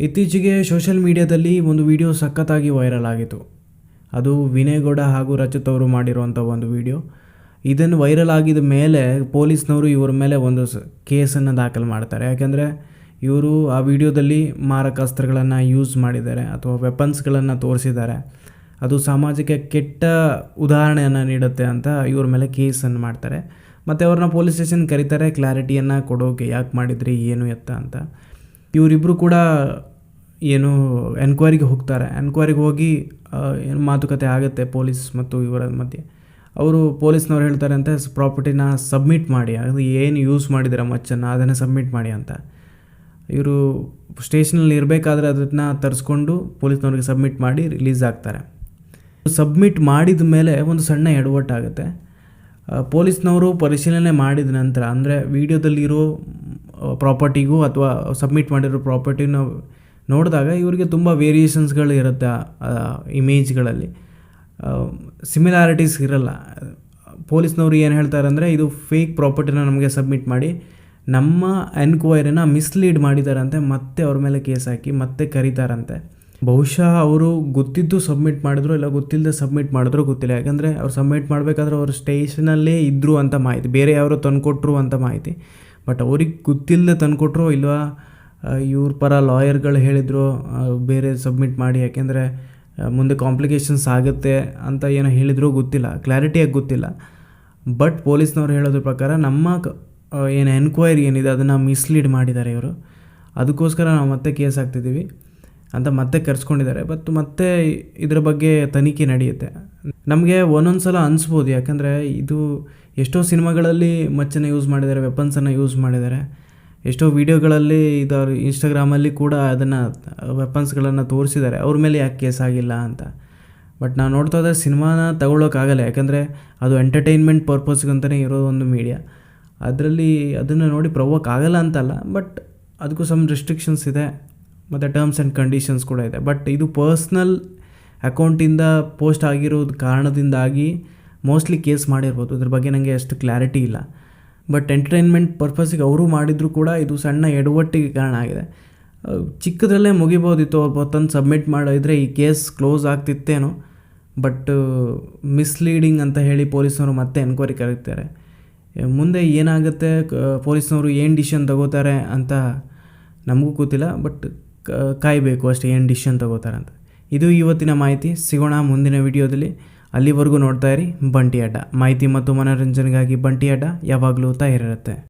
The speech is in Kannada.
ಇತ್ತೀಚೆಗೆ ಸೋಷಲ್ ಮೀಡಿಯಾದಲ್ಲಿ ಒಂದು ವಿಡಿಯೋ ಸಖತ್ತಾಗಿ ವೈರಲ್ ಆಗಿತ್ತು. ಅದು ವಿನಯ್ ಗೌಡ ಹಾಗೂ ರಚಿತ್ ಅವರು ಮಾಡಿರುವಂಥ ಒಂದು ವಿಡಿಯೋ ಇದನ್ನು ವೈರಲ್ ಆಗಿದ ಮೇಲೆ ಪೊಲೀಸ್ನವರು ಇವರ ಮೇಲೆ ಒಂದು ಸ, ಕೇಸನ್ನು ದಾಖಲು ಮಾಡ್ತಾರೆ. ಯಾಕೆಂದರೆ ಇವರು ಆ ವಿಡಿಯೋದಲ್ಲಿ ಮಾರಕಾಸ್ತ್ರಗಳನ್ನು ಯೂಸ್ ಮಾಡಿದ್ದಾರೆ ಅಥವಾ ವೆಪನ್ಸ್ಗಳನ್ನು ತೋರಿಸಿದ್ದಾರೆ. ಅದು ಸಮಾಜಕ್ಕೆ ಕೆಟ್ಟ ಉದಾಹರಣೆಯನ್ನು ನೀಡುತ್ತೆ ಅಂತ ಇವ್ರ ಮೇಲೆ ಕೇಸನ್ನು ಮಾಡ್ತಾರೆ. ಮತ್ತು ಅವ್ರನ್ನ ಪೊಲೀಸ್ ಸ್ಟೇಷನ್ ಕರೀತಾರೆ ಕ್ಲಾರಿಟಿಯನ್ನು ಕೊಡೋಕೆ ಯಾಕೆ ಮಾಡಿದ್ರಿ? ಏನು ಎತ್ತ? ಅಂತ. ಇವರಿಬ್ಬರು ಕೂಡ ಏನು ಎನ್ಕ್ವೈರಿಗೆ ಹೋಗ್ತಾರೆ. ಎನ್ಕ್ವೈರಿಗೆ ಹೋಗಿ ಏನು ಮಾತುಕತೆ ಆಗುತ್ತೆ ಪೊಲೀಸ್ ಮತ್ತು ಇವರ ಮಧ್ಯೆ. ಅವರು ಪೊಲೀಸ್ನವ್ರು ಹೇಳ್ತಾರೆ ಅಂತ ಪ್ರಾಪರ್ಟಿನ ಸಬ್ಮಿಟ್ ಮಾಡಿ. ಅದು ಏನು ಯೂಸ್ ಮಾಡಿದ್ದೀರ ಮಚ್ಚನ್ನು, ಅದನ್ನು ಸಬ್ಮಿಟ್ ಮಾಡಿ ಅಂತ. ಇವರು ಸ್ಟೇಷನಲ್ಲಿ ಇರಬೇಕಾದ್ರೆ ಅದನ್ನು ತರಿಸ್ಕೊಂಡು ಪೊಲೀಸ್ನವ್ರಿಗೆ ಸಬ್ಮಿಟ್ ಮಾಡಿ ರಿಲೀಸ್ ಆಗ್ತಾರೆ. ಸಬ್ಮಿಟ್ ಮಾಡಿದ ಮೇಲೆ ಒಂದು ಸಣ್ಣ ಎಡವಟ್ಟಾಗುತ್ತೆ ಪೊಲೀಸ್ನವರು ಪರಿಶೀಲನೆ ಮಾಡಿದ ನಂತರ, ಅಂದರೆ ವೀಡಿಯೋದಲ್ಲಿರೋ ಪ್ರಾಪರ್ಟಿಗೂ ಅಥವಾ ಸಬ್ಮಿಟ್ ಮಾಡಿರೋ ಪ್ರಾಪರ್ಟಿನ ನೋಡಿದಾಗ ಇವರಿಗೆ ತುಂಬ ವೇರಿಯೇಷನ್ಸ್ಗಳು ಇರುತ್ತೆ ಇಮೇಜ್ಗಳಲ್ಲಿ ಸಿಮಿಲಾರಿಟೀಸ್ ಇರಲ್ಲ. ಪೊಲೀಸ್ನವರು ಏನು ಹೇಳ್ತಾರೆ ಅಂದರೆ ಇದು ಫೇಕ್ ಪ್ರಾಪರ್ಟಿನ ನಮಗೆ ಸಬ್ಮಿಟ್ ಮಾಡಿ, ನಮ್ಮ ಎನ್ಕ್ವೈರಿನ ಮಿಸ್ಲೀಡ್ ಮಾಡಿದಾರಂತೆ, ಮತ್ತೆ ಅವ್ರ ಮೇಲೆ ಕೇಸ್ ಹಾಕಿ, ಮತ್ತೆ ಕರೀತಾರಂತೆ. ಬಹುಶಃ ಅವರು ಗೊತ್ತಿದ್ದು ಸಬ್ಮಿಟ್ ಮಾಡಿದ್ರು ಇಲ್ಲ ಗೊತ್ತಿಲ್ಲದೆ ಸಬ್ಮಿಟ್ ಮಾಡಿದ್ರು ಗೊತ್ತಿಲ್ಲ. ಯಾಕಂದರೆ ಅವ್ರು ಸಬ್ಮಿಟ್ ಮಾಡಬೇಕಾದ್ರೆ ಅವರು ಸ್ಟೇಷನಲ್ಲೇ ಇದ್ದರು ಅಂತ ಮಾಹಿತಿ, ಬೇರೆ ಯಾರು ತಂದುಕೊಟ್ರು ಅಂತ ಮಾಹಿತಿ. ಬಟ್ ಅವ್ರಿಗೆ ಗೊತ್ತಿಲ್ಲದೆ ತಂದುಕೊಟ್ರು ಇಲ್ವಾ? ಇವ್ರ ಪರ ಲಾಯರ್ಗಳು ಹೇಳಿದರು ಬೇರೆ ಸಬ್ಮಿಟ್ ಮಾಡಿ, ಯಾಕೆಂದರೆ ಮುಂದೆ ಕಾಂಪ್ಲಿಕೇಶನ್ಸ್ ಆಗುತ್ತೆ ಅಂತ ಏನೋ ಹೇಳಿದರೂ ಗೊತ್ತಿಲ್ಲ, ಕ್ಲಾರಿಟಿಯಾಗಿ ಗೊತ್ತಿಲ್ಲ. ಬಟ್ ಪೊಲೀಸ್ನವ್ರು ಹೇಳೋದ್ರ ಪ್ರಕಾರ ನಮ್ಮ ಏನು ಎನ್ಕ್ವೈರಿ ಏನಿದೆ, ಅದನ್ನು ಮಿಸ್ಲೀಡ್ ಮಾಡಿದ್ದಾರೆ ಇವರು. ಅದಕ್ಕೋಸ್ಕರ ನಾವು ಮತ್ತೆ ಕೇಸ್ ಹಾಕ್ತಿದ್ದೀವಿ ಅಂತ ಮತ್ತೆ ಕರೆಸ್ಕೊಂಡಿದ್ದಾರೆ. ಬಟ್ ಮತ್ತೆ ಇದರ ಬಗ್ಗೆ ತನಿಖೆ ನಡೆಯುತ್ತೆ. ನಮಗೆ ಒಂದೊಂದು ಸಲ ಅನಿಸ್ಬೋದು, ಯಾಕಂದರೆ ಇದು ಎಷ್ಟೋ ಸಿನಿಮಾಗಳಲ್ಲಿ ಮಚ್ಚನ್ನು ಯೂಸ್ ಮಾಡಿದ್ದಾರೆ ವೆಪನ್ಸನ್ನು ಯೂಸ್ ಮಾಡಿದ್ದಾರೆ. ಎಷ್ಟೋ ವೀಡಿಯೋಗಳಲ್ಲಿ ಇದು ಇನ್ಸ್ಟಾಗ್ರಾಮಲ್ಲಿ ಕೂಡ ಅದನ್ನು ವೆಪನ್ಸ್ಗಳನ್ನು ತೋರಿಸಿದ್ದಾರೆ. ಅವ್ರ ಮೇಲೆ ಯಾಕೆ ಕೇಸ್ ಆಗಿಲ್ಲ ಅಂತ. ಬಟ್ ನಾವು ನೋಡ್ತಾ ಇದ್ದರೆ ಸಿನಿಮಾನ ತಗೊಳ್ಳೋಕ್ಕಾಗಲ್ಲ ಯಾಕಂದರೆ ಅದು ಎಂಟರ್ಟೈನ್ಮೆಂಟ್ ಪರ್ಪಸ್ಗಂತಲೇ ಇರೋ ಒಂದು ಮೀಡಿಯಾ ಅದರಲ್ಲಿ ಅದನ್ನು ನೋಡಿ ಪ್ರವೋಕ್ ಆಗಲ್ಲ ಅಂತಲ್ಲ. ಬಟ್ ಅದಕ್ಕೂ ಸಮ್ ರೆಸ್ಟ್ರಿಕ್ಷನ್ಸ್ ಇದೆ. ಮತ್ತು ಟರ್ಮ್ಸ್ ಆ್ಯಂಡ್ ಕಂಡೀಷನ್ಸ್ ಕೂಡ ಇದೆ. ಬಟ್ ಇದು ಪರ್ಸ್ನಲ್ ಅಕೌಂಟಿಂದ ಪೋಸ್ಟ್ ಆಗಿರೋದು ಕಾರಣದಿಂದಾಗಿ ಮೋಸ್ಟ್ಲಿ ಕೇಸ್ ಮಾಡಿರ್ಬೋದು. ಅದ್ರ ಬಗ್ಗೆ ನನಗೆ ಅಷ್ಟು ಕ್ಲಾರಿಟಿ ಇಲ್ಲ. ಬಟ್ ಎಂಟರ್ಟೈನ್ಮೆಂಟ್ ಪರ್ಪಸ್ಸಿಗೆ ಅವರು ಮಾಡಿದರೂ ಕೂಡ ಇದು ಸಣ್ಣ ಎಡವಟ್ಟಿಗೆ ಕಾರಣ ಆಗಿದೆ. ಚಿಕ್ಕದರಲ್ಲೇ ಮುಗಿಬೋದಿತ್ತು ಅವ್ರು ತಂದು ಸಬ್ಮಿಟ್ ಮಾಡಿದ್ರೆ ಈ ಕೇಸ್ ಕ್ಲೋಸ್ ಆಗ್ತಿತ್ತೇನೋ. ಬಟ್ ಮಿಸ್ಲೀಡಿಂಗ್ ಅಂತ ಹೇಳಿ ಪೊಲೀಸ್ನವರು ಮತ್ತೆ ಎನ್ಕ್ವೈರಿ ಕರೀತಾರೆ ಮುಂದೆ ಏನಾಗುತ್ತೆ ಪೊಲೀಸ್ನವರು ಏನು ಡಿಷನ್ ತಗೋತಾರೆ ಅಂತ ನಮಗೂ ಗೊತ್ತಿಲ್ಲ ಬಟ್ ಕಾಯಬೇಕು ಅಷ್ಟೇ ಏನು ಡಿಷನ್ ತಗೋತಾರೆ ಅಂತ. ಇದು ಇವತ್ತಿನ ಮಾಹಿತಿ. ಸಿಗೋಣ ಮುಂದಿನ ವಿಡಿಯೋದಲ್ಲಿ ಅಲ್ಲಿವರೆಗೂ ನೋಡ್ತಾ ಇರಿ ಬಂಟಿ ಅಡ್ಡ. ಮಾಹಿತಿ ಮತ್ತು ಮನೋರಂಜನೆಗಾಗಿ ಬಂಟಿ ಅಡ್ಡ ಯಾವಾಗಲೂ ತಯಾರಿರುತ್ತೆ.